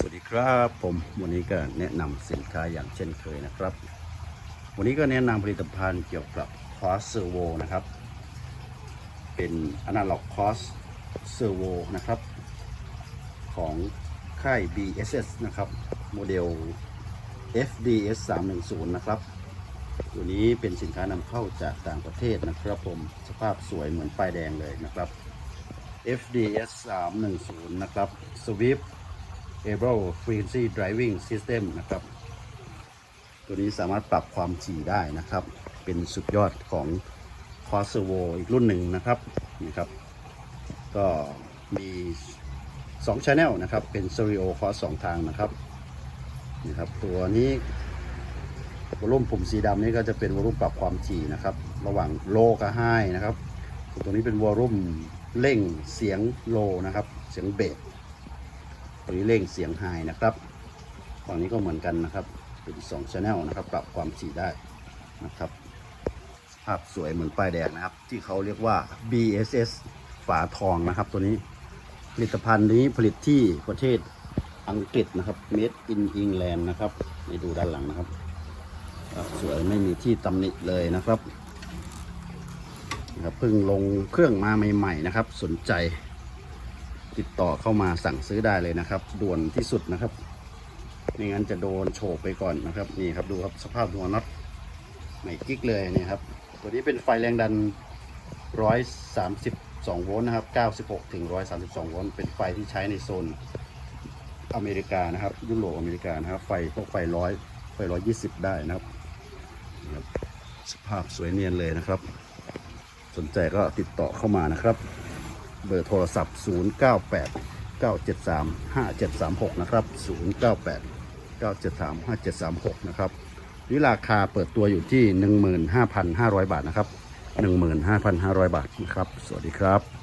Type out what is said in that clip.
สวัสดีครับผมวันนี้ก็แนะนำสินค้าอย่างเช่นเคยนะครับ วันนี้ก็แนะนำผลิตภัณฑ์เกี่ยวกับคอสเซอร์โวนะครับ เป็นอนาล็อกคอสเซอร์โวนะครับ ของค่าย BSS นะครับโมเดล FDS 310นะครับตัวนี้เป็นสินค้านำเข้าจากต่างประเทศนะครับผมสภาพสวยเหมือนป้ายแดงเลยนะครับ FDS 310นะครับ Swift Able Frequency Driving System นะครับ ตัวนี้สามารถปรับความถี่ได้นะครับ เป็นสุดยอดของ c o s e r v o อีกรุ่นหนึ่งนะครับนี่ครับ ก็มี2 Channel นะครับ เป็น Stereo c o s 2ทางนะครับนี่ครับ ตัวนี้วอลลุ่มปุ่มสีดำนี่ก็จะเป็นวอลลุ่มปรับความถี่นะครับ ระหว่างโลกับไฮนะครับ ตัวนี้เป็นวอลลุ่มเร่งเสียงโลนะครับ เสียงเบส ตัวนี้เร่งเสียงไฮนะครับฝั่งนี้ก็เหมือนกันนะครับ เป็น2 Channel นะครับ ปรับความถี่ได้นะครับภาพสวยเหมือนป้ายแดงนะครับ ที่เขาเรียกว่า BSS ฝาทองนะครับ ตัวนี้ผลิตภัณฑ์นี้ผลิตที่ประเทศอังกฤษนะครับ Made in England นะครับนี่ดูด้านหลังนะครับครับ สวยไม่มีที่ตำหนิเลยนะครับนะครับเพิ่งลงเครื่องมาใหม่ ๆ นะครับ สนใจ ติดต่อเข้ามาสั่งซื้อได้เลยนะครับ ด่วนที่สุดนะครับไม่งั้นจะโดนโฉบไปก่อนนะครับ นี่ครับดูครับสภาพหัวน็อตใหม่กิ๊กเลยนี่ครับ ตัวนี้เป็นไฟแรงดัน 132 โวลต์นะครับ 96 ถึง 132 โวลต์เป็นไฟที่ใช้ในโซนอเมริกานะครับ ยุโรปอเมริกานะครับ ไฟพวกไฟร้อยไฟ120ได้นะครับนี่ครับ สภาพสวยเนียนเลยนะครับ สนใจก็ติดต่อเข้ามานะครับ เบอร์โทรศัพท์ 098 973 5736 นะครับ 098 973 5736 นะครับนี่ราคาเปิดตัวอยู่ที่ 15,500 บาทนะครับ 15,500 บาทนะครับ สวัสดีครับ